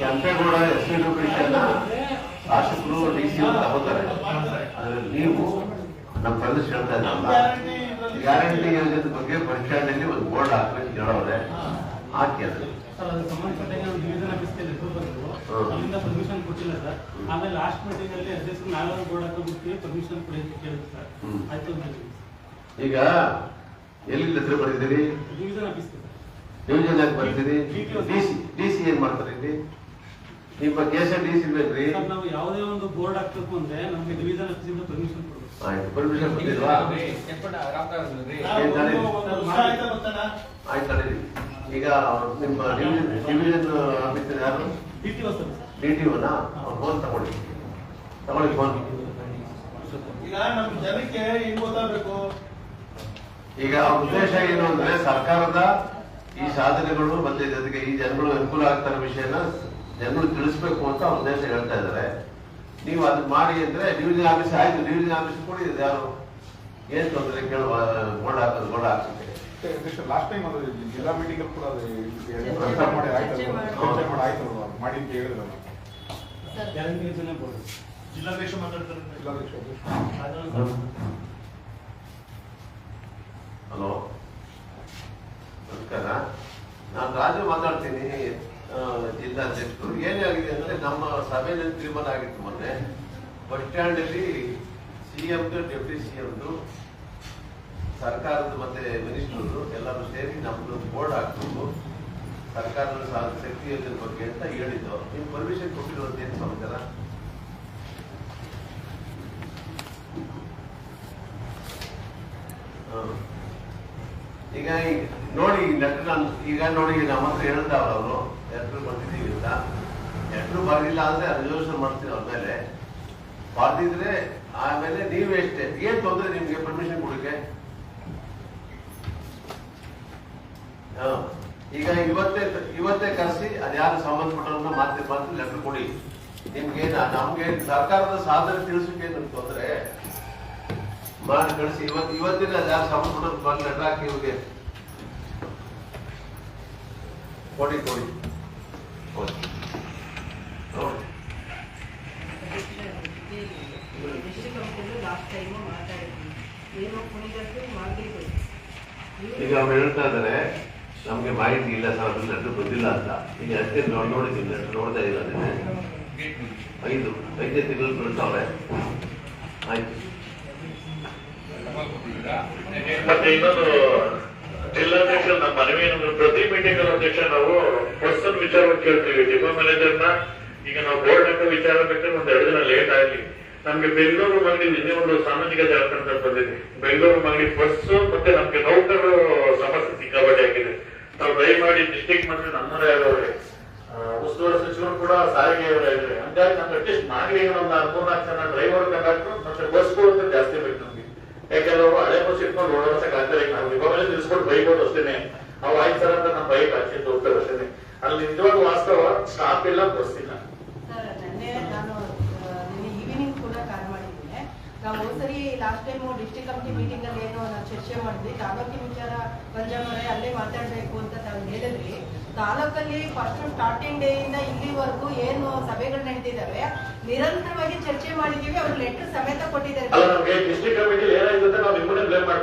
Kempegowda S education ಶಾಸಕರು D C ತಗೋತಾರೆ. ಆದ್ರೆ ನೀವು ನಮ್ಮ ಪ್ರದೇಶ ಹೇಳ್ತಾ ಇದ್ದಲ್ಲ ಗ್ಯಾರಂಟಿ ಯೋಜನೆ ಬಗ್ಗೆ ಬಸ್ ಒಂದು ಬೋರ್ಡ್ ಹಾಕ್ಬೇಕು ಹೇಳೋರೆ ಹಾಕಿ ಅದು. ಅಲ್ಲಿಂದ ಪರ್ಮಿಷನ್ ಕೊಟ್ಟಿಲ್ಲ ಸರ್. ಆಮೇಲೆ ಲಾಸ್ಟ್ ಮೀಟಿಂಗ್ ಅಲ್ಲಿ ಅಧ್ಯಕ್ಷರು ನಾವೇ ಬೋರ್ಡ್ ಹಾಕೋಬಿಡ್ತೀವಿ ಪರ್ಮಿಷನ್ ಕೊಡಿ ಅಂತ ಕೇಳಿದ್ರು ಸರ್. ಆಯ್ತು ಈಗ ಎಲ್ಲಿ ಹೆಸರು ಬರೆದಿದ್ದೀರಿ ಡಿವಿಷನ್ ಆಫೀಸ್ಗೆ. ಸರ್ ಡಿವಿಷನ್ ಯಾಕೆ ಬರ್ತೀರಿ? ಡಿಸಿ ಡಿ ಸಿ ಏನ್ ಮಾಡ್ತಾರೆ ಇಲ್ಲಿ? ನಿಮ್ಮ ಕೇಸ ಡಿ ಸಿ ಬೇಕ್ರಿ ನಾವು ಯಾವುದೇ ಒಂದು ಬೋರ್ಡ್ ಹಾಕ್ಬೇಕು ಅಂದ್ರೆ ನಮಗೆ ಡಿವಿಷನ್ ಆಫೀಸಿಂದ ಪರ್ಮಿಷನ್ ಕೊಡಬೇಕು. ಆಯ್ತು ಪರ್ಮಿಷನ್ ಬಂದಿಲ್ವಾ ಆಯ್ತಾ ತಡೀರಿ. ಈಗ ನಿಮ್ಮ ಡಿವಿಷನ್ ಆಫೀಸರ್ ಯಾರು? D T sir. D T ಒನ? Phone ತಗೊಳ್ಳಿ. ತಗೊಳ್ಳಿ ಫೋನ್ ಈಗ ನಮ್ಮ ಜನಕ್ಕೆ ಏನು ಗೊತ್ತಾಗಬೇಕು? ಈಗ ಉದ್ದೇಶ ಏನು ಅಂದ್ರೆ ಸರ್ಕಾರದ ಈ ಸಾಧನೆಗಳು ಮತ್ತೆ ಜೊತೆಗೆ ಈ ಜನಗಳು ಅನುಕೂಲ ಆಗ್ತಾರ ವಿಷಯನ ಜನಗಳು ತಿಳಿಸ್ಬೇಕು ಅಂತ ಅವ್ರ ದೇಶ ಹೇಳ್ತಾ ಇದ್ದಾರೆ. ನೀವು ಅದನ್ನ ಮಾಡಿ ಅಂದ್ರೆ ಡಿವಿಷನ್ ಆಫೀಸ್ ಆಯ್ತು ಡಿವಿಷನ್ ಆಫೀಸ್ ಕೂಡ ಇದು ಯಾರು ಏನ್ ತೊಂದರೆ ಕೇಳುವ ಬೋರ್ಡ್ ಹಾಕೋದು ಬೋರ್ಡ್ ಹಾಕ್ಸುತ್ತೆ ಲಾಸ್ಟ್ ಟೈಮ್ ಅದು ಜಿಲ್ಲಾ ಮೀಟಿಂಗ್ ಕೂಡ ಮಾಡಿ ಆಯ್ತು ಮಾಡಿ. ಅಂತ ಹೇಳಿದ್ರಲ್ಲ ಜಿಲ್ಲಾಧ್ಯಕ್ಷ ಮಾತಾಡ್ತಾರೆ. ಜಿಲ್ಲಾಧ್ಯಕ್ಷ ಹಲೋ ನಮಸ್ಕಾರ ನಾನು ರಾಜು ಮಾತಾಡ್ತೀನಿ ಜಿಲ್ಲಾಧ್ಯಕ್ಷರು. ಏನೇ ಏನಾಗಿದೆ ಅಂದ್ರೆ ನಮ್ಮ ಸಭೆಯಲ್ಲಿ ತೀರ್ಮಾನ ಆಗಿತ್ತು ಮೊನ್ನೆ. ಬಸ್ ಸ್ಟ್ಯಾಂಡ್ ಅಲ್ಲಿ ಸಿಎಂದು ಡೆಪ್ಯೂಟಿ ಸಿಎಂದು ಸರ್ಕಾರದ ಮತ್ತೆ ಮಿನಿಸ್ಟರ್ದು ಎಲ್ಲರೂ ಸೇರಿ ನಮ್ದು ಬೋರ್ಡ್ ಹಾಕ್ಬೇಕು ಸರ್ಕಾರದ ಶಕ್ತಿ ಯೋಜನೆ ಬಗ್ಗೆ ಅಂತ ಹೇಳಿದ್ದು. ನಿಮ್ ಪರ್ಮಿಷನ್ ಕೊಟ್ಟಿರುವಂತ ಏನ್ ಸಮಾಚಾರ? ಹಾ. ಈಗ ನೋಡಿ ಲೆಟರ್ ಈಗ ನೋಡಿ ನಮ್ಮ ಹತ್ರ ಹೇಳ್ತಾವ್ರ ಅವರು ಲೆಟರ್ ಬಂದಿದ್ದೀವಿ ಅಂತ. ಲೆಟರ್ ಬರಲಿಲ್ಲ ಅಂದ್ರೆ ರಿಸರ್ವೇಷನ್ ಮಾಡ್ತೀವಿ ಮೇಲೆ. ಬರ್ದಿದ್ರೆ ಆಮೇಲೆ ನೀವು ಎಷ್ಟೇ, ಏನ್ ತೊಂದ್ರೆ ನಿಮ್ಗೆ ಪರ್ಮಿಷನ್ ಕೊಡಕ್ಕೆ. ಈಗ ಇವತ್ತೇ ಇವತ್ತೇ ಕರೆಸಿ, ಅದ್ಯಾರು ಸಂಬಂಧಪಟ್ಟವ್ರನ್ನ ಮಾತ್ರ ಬಂದು ಲೆಟರ್ ಕೊಡಿ. ನಿಮ್ಗೆ ನಮ್ಗೆ ಸರ್ಕಾರದ ಸಾಧನೆ ತಿಳಿಸೋಕೆ ನಮ್ಗೆ ತೊಂದ್ರೆ? ಮಾಡಿ ಕಳಿಸಿ. ಇವತ್ತು ಇವತ್ತಿನ ಯಾರು ಸಂಬಂಧಪಟ್ಟ ಬಂದು ಲೆಟರ್ ಹಾಕಿ ಇವ್ರಿಗೆ ಕೊಡಿ ಕೊಡಿ ಕೊಡಿ. ನೋಡಿ ಲಾಸ್ಟ್ ಟೈಮ್ ಮಾತಾಡಿದ್ವಿ ಏನೋ ಕುಣಿಗಟ್ಟು ಮಾಡಲೇಬೇಕು ಈಗ ಅವ್ರು ಹೇಳ್ತಾ ಇದಾರೆ ನಮ್ಗೆ ಮಾಹಿತಿ ಇಲ್ಲ ಸರ್ ಅದು ಲೆಟರ್ ಬಂದಿಲ್ಲ ಅಂತ. ಈಗ ಅಷ್ಟೇ ನೋಡಿ ನೋಡಿದ್ದೀನಿ ಲೆಟರ್ ನೋಡ್ತಾ ಇಲ್ಲ ಅದನ್ನೇ. ಐದು ಐದೇ ತಿಂಗಳು ಬಿಡ್ತಾವ್ರೆ ಆಯ್ತು. ಮತ್ತೆ ಇನ್ನೊಂದು ಜಿಲ್ಲಾಧ್ಯಕ್ಷ ಮನವಿ ಪ್ರತಿ ಮೀಟಿಂಗ್ ಅಧ್ಯಕ್ಷ, ನಾವು ಪರ್ಸನ್ ವಿಚಾರವಾಗಿ ಕೇಳ್ತೀವಿ. ಡಿಪೋ ಮ್ಯಾನೇಜರ್ನ ಈಗ ನಾವು ಬೋರ್ಡ್ ಹಾಕ ವಿಚಾರ ಬೇಕಾದ್ರೆ ಒಂದ್ ಎರಡು ದಿನ ಲೇಟ್ ಆಗಲಿ. ನಮ್ಗೆ ಬೆಂಗಳೂರು ಮಂಗಡಿ ನಿನ್ನೆ ಒಂದು ಸಾಮಾಜಿಕ ಜಾಲತಾಣ ಬಂದಿದೆ. ಬೆಂಗಳೂರು ಮಂಗಡಿ ಬಸ್ ಮತ್ತೆ ನಮ್ಗೆ ನೌಕರರು ಸಮಸ್ಯೆ ಸಿಕ್ಕಾಬಟ್ಟೆ ಆಗಿದೆ. ನಾವು ದಯಮಾಡಿ ಡಿಸ್ಟಿಕ್ ಮಂತ್ರಿ ನಮ್ಮನೇ ಆಗವ್ರೆ ಉಸ್ತುವಾರಿ ಸಚಿವರು ಕೂಡ ಸಾರಿಗೆ ಇದ್ದಾರೆ ಹಂಗಾಗಿ ನಮ್ಗೆ ಅಟ್ಲೀಸ್ಟ್ ಮಾಗಡಿ ಒಂದು ಮೂರ್ನಾಲ್ಕು ಜನ ಡ್ರೈವರ್ ಕಂಡಕ್ಟರ್ ಮತ್ತೆ ಬಸ್ಗಳು ಅಂತ ಜಾಸ್ತಿ ಬೇಕು ನಮ್ಗೆ. ಯಾಕಂದ್ರೆ ಅವರು ಹಳೆ ಬಸ್ ಇಟ್ಕೊಂಡು ಓಡಾಡಸಕ್ ಆಗ್ತಾರೆ ನಾವು ಇವಾಗಲೇ ನಿಲ್ಸ್ಕೊಂಡು ಬೈಬೋದು ಅಷ್ಟೇನೆ. ಆಯ್ತು ಸರ್ ಅಂತ ನಮ್ಮ ಬೈಕ್ ಹಾಕಿದ್ದು ಹೋಗ್ತಾರೆ ಅಷ್ಟೇನೆ ಅಲ್ಲಿ ನಿಜವಾಗ ವಾಸ್ತವ ಸ್ಟಾಪ್ ಇಲ್ಲ ಬಸ್ ಇಲ್ಲ. ನಾವು ಸರಿ last time district committee meeting ಅಲ್ಲಿ ಏನೋ ನಾವು ಚರ್ಚೆ ಮಾಡಿದ್ವಿ. ತಾಲೂಕಿನ ವಿಚಾರ ಪಂಜಾಬ್ ಅಲ್ಲೇ ಮಾತಾಡ್ಬೇಕು ಅಂತ ತಾವು ಹೇಳಿದ್ರಿ. ತಾಲೂಕಲ್ಲಿ ಫಸ್ಟ್ ಸ್ಟಾರ್ಟಿಂಗ್ ಡೇ ಇಂದ ಇಲ್ಲಿವರೆಗೂ ಏನು ಸಭೆಗಳು ನಡೆದಿದ್ದಾವೆ ನಿರಂತರವಾಗಿ ಚರ್ಚೆ ಮಾಡಿದೀವಿ ಅವ್ರು ಲೆಟರ್ ಸಮೇತ ಕೊಟ್ಟಿದ್ದಾರೆ.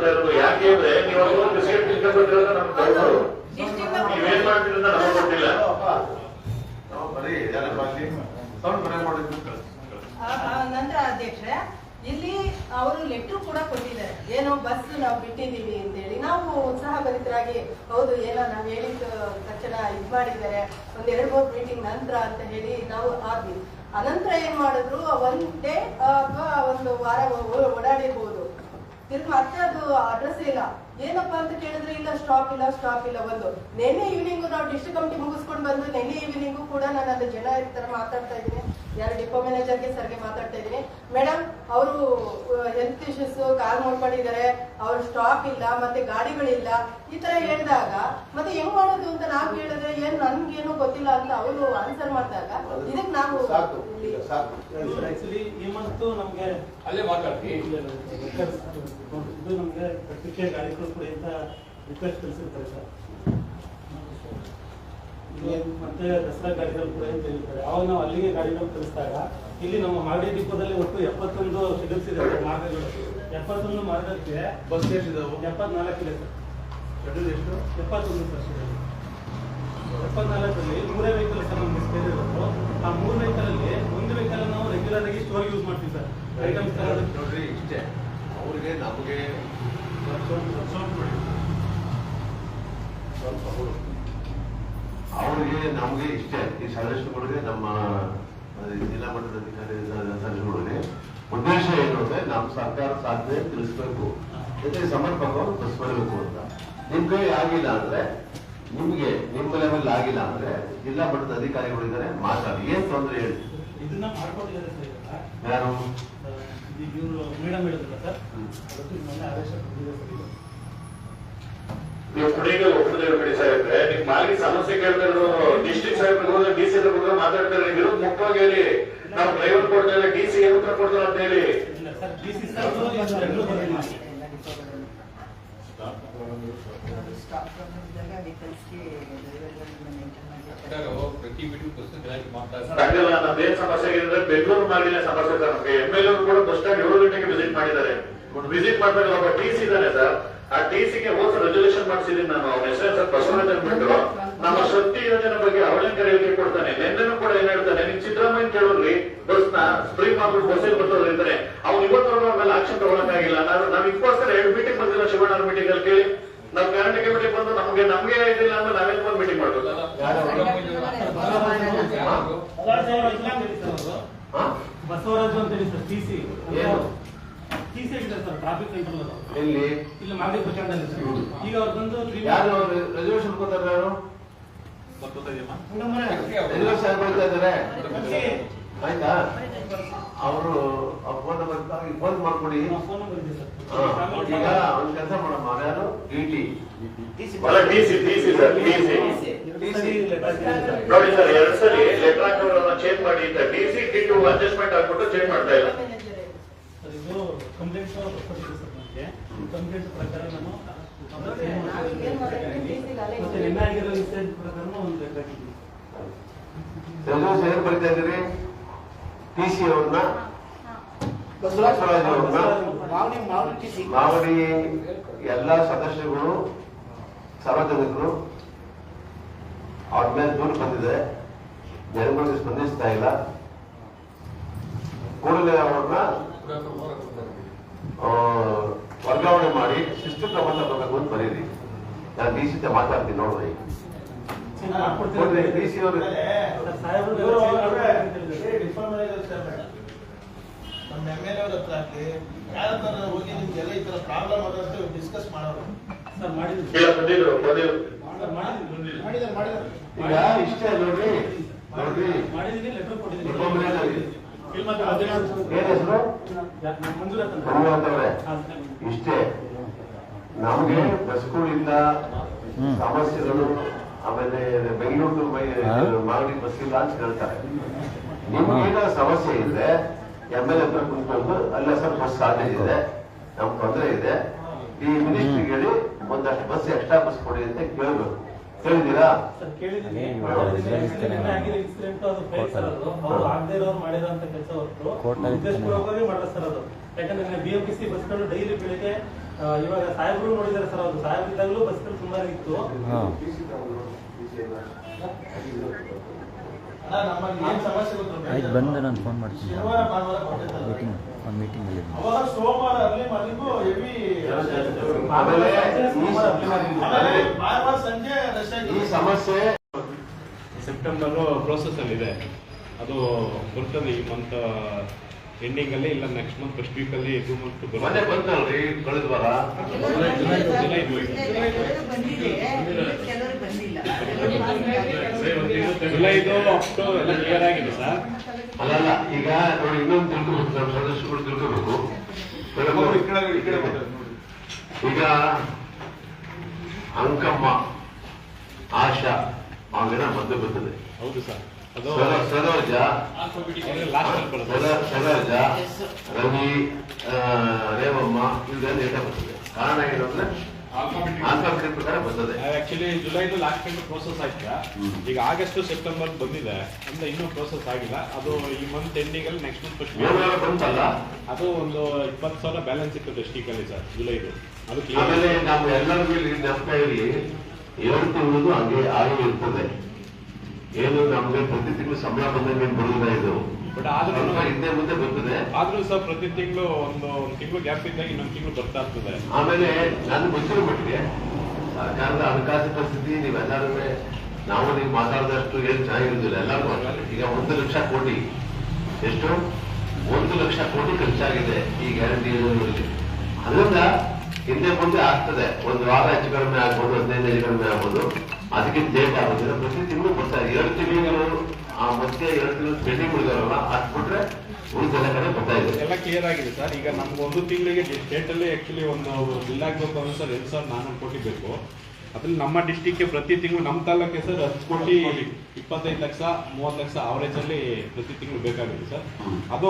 ಮಾಡ್ತಾ ಇರೋದು ಯಾಕೆ ಅಂದ್ರೆ ನೀವು ಅವರು ಡಿಸ್ಟ್ರಿಕ್ಟ್ ಇಟ್ಕೊಂಡಿರೋದು ನಮ್ಗೆ ಡಿಸ್ಟ್ರಿಕ್ಟ್ ನೀವೇನ್ ಮಾಡ್ತೀರಿ ಅಂತ ನಮಗೆ ಗೊತ್ತಿಲ್ಲ. ನಾವು ಬರೀ ಯಾರಪ್ಪ ಅಲ್ಲಿ ಸೌಂಡ್ ಬರ ಮಾಡಿದ್ದು ಆ, ಆ, ನಂತರ ಅಧ್ಯಕ್ಷರೇ ಇಲ್ಲಿ ಅವರು ಲೆಟ್ರು ಕೂಡ ಕೊಟ್ಟಿದ್ದಾರೆ. ಏನೋ ಬಸ್ ನಾವು ಬಿಟ್ಟಿದ್ದೀವಿ ಅಂತೇಳಿ. ನಾವು ಉತ್ಸಾಹಭರಿತರಾಗಿ ಹೌದು ಏನೋ ನಾವು ಹೇಳಿದ ತಕ್ಷಣ ಇದು ಮಾಡಿದ್ದಾರೆ. ಒಂದ್ ಎರಡು ಮೂರು ಮೀಟಿಂಗ್ ನಂತರ ಅಂತ ಹೇಳಿ ನಾವು ಆದ್ವಿ. ಅನಂತರ ಏನ್ ಮಾಡಿದ್ರು ಒನ್ ಡೇ ಅಥವಾ ಒಂದು ವಾರ ಓಡಾಡಿರ್ಬೋದು. ತಿರ್ಗಿ ಮತ್ತೆ ಅದು ಅಡ್ರೆಸ್ ಇಲ್ಲ. ಏನಪ್ಪ ಅಂತ ಕೇಳಿದ್ರೆ, ಇಲ್ಲ ಸ್ಟಾಪ್ ಇಲ್ಲ ಸ್ಟಾಪ್ ಇಲ್ಲ ಒಂದು. ನಿನ್ನೆ ಈವ್ನಿಂಗ್ ನಾವು ಡಿಸ್ಟ್ರಿಕ್ಟ್ ಕಮಿಟಿ ಮುಗಿಸ್ಕೊಂಡು ಬಂದು, ನಿನ್ನೆ ಈವ್ನಿಂಗು ಕೂಡ ನಾನು ಅಲ್ಲಿ ಜನ ಇರ್ತಾರೆ ಮಾತಾಡ್ತಾ ಇದ್ದೀನಿ. ಯಾರು ಡಿಪೋ ಮ್ಯಾನೇಜರ್ಗೆ ಸರ್ಗೆ ಮಾತಾಡ್ತಾ ಇದ್ದೀನಿ. ಮೇಡಮ್ ಅವರು ಹೆಲ್ತ್ ಇಶ್ಯೂಸ್ ಕಾಲ್ ಮಾಡ್ಕೊಂಡಿದ್ದಾರೆ. ಅವ್ರ ಸ್ಟಾಪ್ ಇಲ್ಲ ಮತ್ತೆ ಗಾಡಿಗಳಿಲ್ಲ. ಈ ತರ ಹೇಳಿದಾಗ ಮತ್ತೆ ಹೆಂಗ್ ಮಾಡೋದು ಅಂತ ನಾವು ಕೇಳಿದ್ರೆ ಏನ್ ನನ್ಗೇನು ಗೊತ್ತಿಲ್ಲ ಅಂತ ಅವರು ಆನ್ಸರ್ ಮಾಡಿದಾಗ ಇದಕ್ಕೆ ನಾವು ಆಕ್ಚುಲಿ ಈ ಮಂತ್ ನಮ್ಗೆ ಅಲ್ಲೇ ಇದು ನಮ್ಗೆ ಪ್ರತ್ಯಕ್ಷ ಗಾಡಿಗಳು ಕೂಡ ಅಂತ ರಿಕ್ವೆಸ್ಟ್ ಕಳಿಸಿರ್ತಾರೆ ಸರ್. ಮತ್ತೆ ದಸರಾ ಗಾಡಿಗಳು ಕೂಡ ಅಂತ ಹೇಳ್ತಾರೆ ಅವಾಗ ನಾವು ಅಲ್ಲಿಗೆ ಕಾರ್ಯಕ್ರಮ ಕಲಿಸಿದಾಗ ಇಲ್ಲಿ ನಮ್ಮ ಮಾಗಡಿ ದೀಪದಲ್ಲಿ ಒಟ್ಟು ಎಪ್ಪತ್ತೊಂದು ಶೆಡ್ಯೂಲ್ಸ್ ಇದೆ ಸರ್, ಮಾರ್ಗಗಳು. ಎಪ್ಪತ್ತೊಂದು ಮಾರ್ಗಕ್ಕೆ ಬಸ್ ಎಷ್ಟಿದಾವು ಎಪ್ಪತ್ನಾಲ್ಕು ಇದೆ ಸರ್. ಎಷ್ಟು? ಎಪ್ಪತ್ತೊಂದು ಬಸ್ ಇದೆ ಎಪ್ಪತ್ನಾಲ್ಕರಲ್ಲಿ ಮೂರೇ ವೆಹಿಕಲ್ ಸರ್ ನಮ್ಗೆ ಸೇರಿರೋದು ಆ ಮೂರು ವೆಹಿಕಲ್ ಅಲ್ಲಿ ಒಂದು ವೆಹಿಕಲ್ ನಾವು ರೆಗ್ಯುಲರ್ ಆಗಿ ಸ್ಟೋರ್ ಯೂಸ್ ಮಾಡ್ತೀವಿ ಸರ್. ಐಟಮ್ಸ್ ನೋಡ್ರಿ ಇಷ್ಟೇ. ಅವ್ರಿಗೆ ನಮಗೆ ಸ್ವಲ್ಪ ಕೊಡು. ಅವ್ರಿಗೆ ನಮಗೆ ಇಷ್ಟೇ. ಈ ಸದಸ್ಯರುಗಳಿಗೆ ನಮ್ಮ ಜಿಲ್ಲಾ ಮಟ್ಟದ ಅಧಿಕಾರಿ ಸದಸ್ಯರುಗಳಿಗೆ ಉದ್ದೇಶ ಏನು ಅಂದ್ರೆ ನಮ್ಮ ಸರ್ಕಾರ ಸಾಧನೆ ತಿಳಿಸ್ಬೇಕು. ಜೊತೆಗೆ ಸಮರ್ಪಕವಾಗಿ ಬಸ್ ಬರಬೇಕು ಅಂತ. ನಿಮ್ ಕೈ ಆಗಿಲ್ಲ ಅಂದ್ರೆ ನಿಮ್ಗೆ ನಿಮ್ಮ ಲೆವೆಲ್ ಆಗಿಲ್ಲ ಅಂದ್ರೆ ಜಿಲ್ಲಾ ಮಟ್ಟದ ಅಧಿಕಾರಿಗಳಿದ್ದಾರೆ ಮಾತಾಡಿ. ಏನ್ ತೊಂದರೆ ಹೇಳಿ? ಇದನ್ನ ಮಾಡ್ಕೊಂಡಿದ್ದಾರೆ ಯಾರು? ಮೇಡಮ್ ಹೇಳಿದ್ರಲ್ಲ ಸರ್. ಆದೇಶ. ನೀವು ಪುಡಿಗೆ ಒಪ್ಪದೇ ಬಿಡಿ ಸಾಹೇಬ್ರೆ. ನಿಮ್ ಮಾಲಿ ಸಮಸ್ಯೆ ಕೇಳ್ತಾರೆ ಡಿಸ್ಟ್ರಿಕ್ಟ್ ಸಾಹೇಬ್ ಹೋದ್ರೆ ಡಿ ಸಿ ಹತ್ರ ಮಾತಾಡ್ತಾರೆ. ವಿರೋಧ ಮುಖ್ಯವಾಗಿ ಹೇಳಿ. ನಾವು ಡ್ರೈವರ್ ಕೊಡ್ತೇವೆ ಡಿ ಸಿ ಉತ್ತರ ಕೊಡ್ತಾರೆ ಅಂತ ಹೇಳಿ. ಇಲ್ಲ ನಮ್ದೇನ್ ಸಮಸ್ಯೆ ಬೆಂಗಳೂರು ಮಾರ್ಗಿನ ಸಮಸ್ಯೆ ನಮ್ಗೆ. ಎಂ ಎಲ್ ಕೂಡ ಬಸ್ ಸ್ಟ್ಯಾಂಡ್ ಏಳು ಗಂಟೆಗೆ ವಿಸಿಟ್ ಮಾಡಿದ್ದಾರೆ. ವಿಸಿಟ್ ಮಾಡಿದಾಗ ಒಬ್ಬ ಟಿ ಸಿ ಇದ್ದಾನೆ ಸರ್. ಆ ಟಿ ಸಿಗೆ ಹೋದ ರೆಸಲ್ಯೂಷನ್ ಮಾಡಿಸಿದೀನಿ ನಾನು. ಅವ್ರ ಹೆಸರು ಸರ್ ಬಸವರಾಜ್ ಅಂದ್ಬಿಟ್ಟು ನಮ್ಮ ಶಕ್ತಿ ಯೋಜನೆ ಬಗ್ಗೆ ಅವಳಂಕರ ಹೇಳಿಕೆ ಕೊಡ್ತಾನೆ. ನಿನ್ನೆನೂ ಕೂಡ ಏನ್ ಹೇಳ್ತಾನೆ ನಿಮ್ ಸಿದ್ದರಾಮಯ್ಯ ಕೇಳೋದ್ರಿ. ಬಸ್ನ ಫ್ರೀ ಮಾಡ್ಬಿಟ್ಟು ಬಸ್ಸಲ್ಲಿ ಬರ್ತದೆ ಅಂತಾನೆ ಅವ್ನು ಇವತ್ತರೊಳಗೆ ಅವ್ರ ಮೇಲೆ ಆಕ್ಷನ್ ತಗೊಳಕ್ಕಾಗಿಲ್ಲ. ನಾವು ನಾವ್ ಇದಕ್ಕೋಸ್ಕರ ಎರಡು ಮೀಟಿಂಗ್ ಬಂದಿಲ್ಲ ಶಿವಣ್ಣ ಮೀಟಿಂಗ್ ಅಲ್ಲಿ ಕೇಳಿ. ನಮ್ ಕರ್ನಾಟಕ ಮೀಟಿಂಗ್ ಬಂದು ನಮ್ಗೆ ನಮ್ಗೆ ಇದಿಲ್ಲ ಅಂದ್ರೆ ನಾವೇನ್ ಬಂದು ಮೀಟಿಂಗ್ ಮಾಡ್ಬೇಕು? ಬಸವರಾಜು ಅಂತ ಹೇಳಿ ಸರ್ ಹಾ? ಬಸವರಾಜು ಅಂತ ಹೇಳಿ ಸರ್ ಟಿ ಸಿ. ಏನು? ಎಲ್ಲಿ? ಇಲ್ಲಿ ಈಗ ಅವ್ರು ಬಂದು ತ್ರೀ ಯಾರು ರೆಸರ್ವೇಶನ್ ಕೊಡ್ತಾರೆ ಯಾರು? ರೆಸರ್ವೇಶನ್ ಯಾರು ಕೊಡ್ತಾ ಇದ್ದಾರೆ? ಆಯ್ತಾ? ಅವರು ಫೋನ್ ನಂಬರ್ ಫೋನ್ ಮಾಡ್ಕೊಡಿ. ಫೋನ್ ನಂಬರ್ ಇದೆ ಹಾ, ಸರ್ ಈಗ ಒಂದು ಕೆಲಸ ಮಾಡಮ್ಮ. ಅವ್ರು ಯಾರು? ಡಿ ಟಿ ಅಲ್ಲ D C D C sir D C ನೋಡಿ ಸರ್ ಎರಡ್ ಸರಿ ಲೆಟರ್ ಚೇಂಜ್ ಮಾಡಿ ಅಂತ. D C D to adjustment ಹಾಕ್ಬಿಟ್ಟು ಚೇಂಜ್ ಮಾಡ್ತಾ ಇಲ್ಲ. ಕಂಪ್ಲೇಂಟ್ ಸರ್ ನನಗೆ ಕಂಪ್ಲೇಂಟ್ ಪ್ರಕಾರ ನಾನು ಮತ್ತೆ ನಿನ್ನೆ ಆಗಿರೋ ಇನ್ಸಿಡೆಂಟ್ ಪ್ರಕಾರ ಒಂದು ಲೆಟರ್ ಎಲ್ಲರೂ ಬರ್ತಾ ಬರೀತಾ ಇದ್ದೀರಿ? ಟಿ ಸಿ ಅವ್ರನ್ನ? ಬಸವರಾಜ್ ಅವ್ರನ್ನ? ಮಾಗಡಿ ಎಲ್ಲ ಸದಸ್ಯರುಗಳು ಸಾರ್ವಜನಿಕರು ಅವ್ರ ಮೇಲೆ ದೂರು ಬಂದಿದೆ. ಜನಗಳಿಗೆ ಸ್ಪಂದಿಸ್ತಾ ಇಲ್ಲ. ಕೂಡಲೇ ಅವ್ರನ್ನ ವರ್ಗಾವಣೆ ಮಾಡಿ ಶಿಸ್ತು ಕ್ರಮ ತಗೋಬೇಕು ಅಂತ ಬರೀರಿ. ನಾನು ಡಿ ಸಿ ಮಾತಾಡ್ತೀನಿ ನೋಡ್ರಿ ಡಿ ಸಿ ಅವರು ನಮ್ಮ ಎಂ ಎಲ್ ಅವ್ರ ಹತ್ರ ಯಾರ ಹತ್ರ ಹೋಗಿ ಈ ತರ ಪ್ರಾಬ್ಲಮ್ ಡಿಸ್ಕಸ್ ಮಾಡೋರು. ಸರ್ ಮಾಡಿದ್ರು. ಈಗ ಇಷ್ಟೇ ನೋಡ್ರಿ ನೋಡ್ರಿ. ಮಾಡಿದೀನಿ ಲೆಟರ್ ಕೊಟ್ಟಿದ್ದೀನಿ ಏನ್ ಹೆಸರು. ಇಷ್ಟೇ. ನಮಗೆ ಬಸ್ಗಳಿಂದ ಸಮಸ್ಯೆಗಳು ಆಮೇಲೆ ಬೆಂಗಳೂರು ಮಾಗಡಿ ಬಸ್ ಇಲ್ಲ ಅಂತ ಹೇಳ್ತಾರೆ. ನಿಮ್ಗೇನ ಸಮಸ್ಯೆ ಇದೆ ಎಂ ಎಲ್ ಹತ್ರ ಕುತ್ಕೊಂಡು ಅಲ್ಲ ಸರ್ ಬಸ್ ಶಾರ್ಟೇಜ್ ಇದೆ ನಮ್ ತೊಂದರೆ ಇದೆ. ಈ ಮಿನಿಸ್ಟ್ರಿಗೆ ಹೇಳಿ ಒಂದಷ್ಟು ಬಸ್ ಎಕ್ಸ್ಟ್ರಾ ಬಸ್ ಕೊಡಿ ಅಂತ ಕೇಳ್ಬೇಕು. ಅವ್ರು ಅದು ಯಾಕಂದ್ರೆ ಬಿ ಎಂ ಪಿ ಸಿ ಬಸ್ಗಳು ಡೈಲಿ ಬೆಳಿಗ್ಗೆ ಇವಾಗ ಸಾಹೇಬ್ರು ನೋಡಿದಾರೆ ಸರ್ ಅದು ಸಾಹೇಬ್ರು ಇದ್ದಾಗಲೂ ಬಸ್ಗಳು ಸುಮಾರು ಇತ್ತು. ಅಣ್ಣ ನಮ್ಮಲ್ಲಿ ಏನ್ ಸಮಸ್ಯೆ ಆಯ್ತು ಗೊತ್ತಿಲ್ಲ ಬಂದು ನಾನು ಫೋನ್ ಮಾಡ್ತೀನಿ. ಶನಿವಾರ ಭಾನುವಾರ ಕೊಟ್ಟಿರ್ತಾರೆ ಮೀಟಿಂಗ್ ಒಂದು ಮೀಟಿಂಗಲ್ಲಿ ಅವಾಗ ಸೋಮವಾರ ಈ ಸಮಸ್ಯೆ ಸೆಪ್ಟೆಂಬರ್ ಪ್ರೋಸೆಸ್ ಅಲ್ಲಿ ಇದೆ ಅದು ಬರ್ತದೆ ಈ ಮಂತ್ ಎಂಡಿಂಗ್ ಅಲ್ಲಿ ಇಲ್ಲ ನೆಕ್ಸ್ಟ್ ಮಂತ್ ಫಸ್ಟ್ ವೀಕ್ ಅಲ್ಲಿ ಟೂ ಮಂತ್ ಬಂತಲ್ರಿ ಕಳೆದ ವಾರ? ಜುಲೈದು ಅಕ್ಟೋಬರ್ ಎಲ್ಲ ಕ್ಲಿಯರ್ ಆಗಿದೆ ಸರ್. ಅಲ್ಲಲ್ಲ ಈಗ ನೋಡಿ ಇನ್ನೊಂದು ತಿಳ್ಕೊಬೇಕು ನಮ್ಮ ತಿಳ್ಕೋಬೇಕು. ಈಗ ಅಂಕಮ್ಮ ಆಶಾ ಅವೆಲ್ಲ ಮದ್ದು ಬರ್ತದೆ. ಹೌದು ಸರ್. ಸರೋಜ ಸರೋಜ ರವಿ ರೇವಮ್ಮ ಇವೆಲ್ಲ ಏಟ ಬರ್ತದೆ. ಕಾರಣ ಏನು ಅಂದ್ರೆ ಆಲ್ಫಾಬೆಟಿಕ್ ಪ್ರಕಾರ ಬರ್ತದೆ. ಆಕ್ಚುಲಿ ಜುಲೈದು ಲಾಸ್ಟ್ ಟೈಮ್ ಪ್ರೋಸೆಸ್ ಆಯ್ತಾ? ಈಗ ಆಗಸ್ಟ್ ಸೆಪ್ಟೆಂಬರ್ ಬಂದಿದೆ. ಅಂದ್ರೆ ಇನ್ನೂ ಪ್ರೋಸೆಸ್ ಆಗಿಲ್ಲ. ಅದು ಈ ಮಂತ್ ಎಂಡಿಂಗ್ ಅಲ್ಲಿ ನೆಕ್ಸ್ಟ್ ಮಂತ್ ಫಸ್ಟ್ ಬಂತಲ್ಲ? ಅದು ಒಂದು ಇಪ್ಪತ್ತು ಸಾವಿರ ಬ್ಯಾಲೆನ್ಸ್ ಇತ್ತು ಡಿಸ್ಟಿಕ್ ಅಲ್ಲಿ ಸರ್ ಜುಲೈದು. ಅದು ಆಮೇಲೆ ನಾವು ಎಲ್ಲರಿಗೂ ಇಲ್ಲಿ ಜ್ಞಾಪಕ ಇರಲಿ ಏಳು ತಿಂಗಳು ಹಾಗೆ ಆಗಿ ಇರ್ತದೆ. ಏನು ನಮ್ಗೆ ಪ್ರತಿ ತಿಂಗಳು ಸಂಬಳ ಬಂದಂಗೆ ಬರುವುದಿಲ್ಲ ಇದು. ಬಟ್ ಆದ್ರೂ ಹಿಂದೆ ಮುಂದೆ ಬರ್ತದೆ. ಆದ್ರೂ ಸಹ ಪ್ರತಿ ತಿಂಗಳು ಒಂದು ತಿಂಗಳು ಗ್ಯಾಪ್ ಇದ್ದಾಗ ಇನ್ನೊಂದು ತಿಂಗಳು ಬರ್ತಾ ಇರ್ತದೆ. ಆಮೇಲೆ ನಾನು ಗೊತ್ತಿರೋ ಮಟ್ಟಿಗೆ ಸರ್ಕಾರದ ಹಣಕಾಸು ಪರಿಸ್ಥಿತಿ ನೀವೆಲ್ಲರೂ ನಾವು ನೀವು ಮಾತಾಡಿದಷ್ಟು ಏನು ಚೆನ್ನಾಗಿರುದಿಲ್ಲ ಎಲ್ಲರಿಗೂ. ಈಗ ಒಂದು ಲಕ್ಷ ಕೋಟಿ. ಎಷ್ಟು? ಒಂದು ಲಕ್ಷ ಕೋಟಿ ಖರ್ಚಾಗಿದೆ ಈ ಗ್ಯಾರಂಟಿ ಯೋಜನೆಯಲ್ಲಿ ಅದರಿಂದ ಹಿಂದೆ ಮುಂದೆ ಆಗ್ತದೆ. ಒಂದು ವಾರ ಹೆಚ್ಚು ಕಡಿಮೆ ಆಗ್ಬೋದು, ಹದಿನೈದು ಹೆಚ್ಚು ಕಡಿಮೆ ಆಗ್ಬೋದು. ಅದಕ್ಕೆ ಲೇಟ್ ಆಗೋದಿಲ್ಲ. ಪ್ರತಿ ತಿಂಗಳು ಬರ್ತಾರೆ ಎರಡು ತಿಂಗಳು ಆ, ಮತ್ತೆ ಎರಡು ತಿಂಗಳು ಪೆಂಡಿಂಗ್ ಉಳಿದಾರಲ್ಲ, ಅದು ಬಿಟ್ರೆ ಉಳಿದೆಲ್ಲ ಕಡೆ ಬರ್ತಾ ಇದೆ. ಎಲ್ಲ ಕ್ಲಿಯರ್ ಆಗಿದೆ ಸರ್. ಈಗ ನಮ್ಗೆ ಒಂದು ತಿಂಗಳಿಗೆ ಸ್ಟೇಟಲ್ಲಿ ಆಕ್ಚುಲಿ ಒಂದು ಬಿಲ್ ಆಗ್ಬೇಕು ಅಂದ್ರೆ ಸರ್, ಎರಡು ಸಾವಿರದ ನಾನ್ನೂರು ಕೋಟಿ ಬೇಕು. ಅದ್ರಲ್ಲಿ ನಮ್ಮ ಡಿಸ್ಟಿಕ್ಗೆ ಪ್ರತಿ ತಿಂಗಳು, ನಮ್ಮ ತಾಲೂಕೆ ಸರ್ ಹತ್ತು ಕೋಟಿ ಇಪ್ಪತ್ತೈದು ಲಕ್ಷ, ಮೂವತ್ತು ಲಕ್ಷ ಅವರೇಜ್ ಅಲ್ಲಿ ಪ್ರತಿ ತಿಂಗಳು ಬೇಕಾಗುತ್ತೆ ಸರ್. ಅದು